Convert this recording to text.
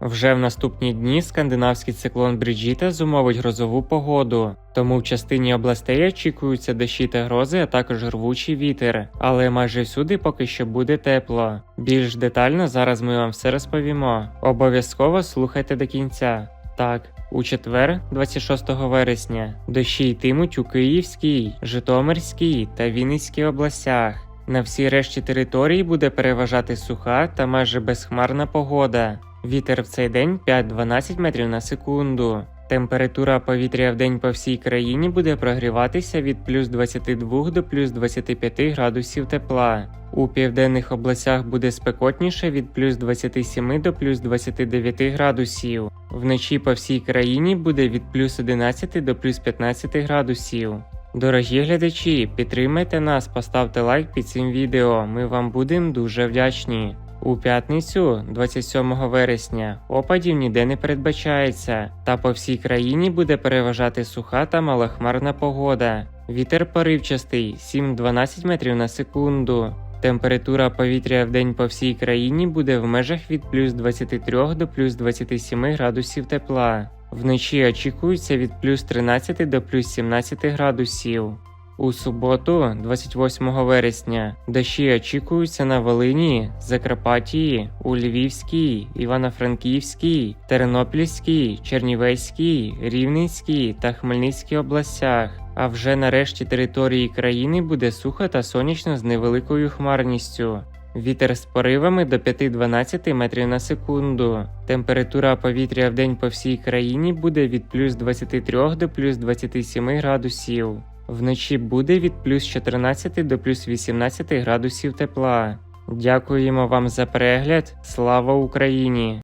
Вже в наступні дні скандинавський циклон Бріджіта зумовить грозову погоду, тому в частині областей очікуються дощі та грози, а також рвучий вітер. Але майже всюди поки що буде тепло. Більш детально зараз ми вам все розповімо. Обов'язково слухайте до кінця. Так, у четвер, 26 вересня, дощі йтимуть у Київській, Житомирській та Вінницькій областях. На всій решті території буде переважати суха та майже безхмарна погода. Вітер в цей день 5-12 метрів на секунду. Температура повітря в день по всій країні буде прогріватися від плюс 22 до плюс 25 градусів тепла. У південних областях буде спекотніше від плюс 27 до плюс 29 градусів. Вночі по всій країні буде від плюс 11 до плюс 15 градусів. Дорогі глядачі, підтримайте нас, поставте лайк під цим відео. Ми вам будемо дуже вдячні. У п'ятницю, 27 вересня, опадів ніде не передбачається, та по всій країні буде переважати суха та малохмарна погода. Вітер поривчастий 7-12 метрів на секунду. Температура повітря в день по всій країні буде в межах від плюс 23 до плюс 27 градусів тепла. Вночі очікується від плюс 13 до плюс 17 градусів. У суботу, 28 вересня, дощі очікуються на Волині, Закарпаттії, у Львівській, Івано-Франківській, Тернопільській, Чернівецькій, Рівненській та Хмельницькій областях. А вже на решті території країни буде сухо та сонячно з невеликою хмарністю. Вітер з поривами до 5-12 метрів на секунду. Температура повітря в день по всій країні буде від плюс 23 до плюс 27 градусів. Вночі буде від плюс 14 до плюс 18 градусів тепла. Дякуємо вам за перегляд. Слава Україні!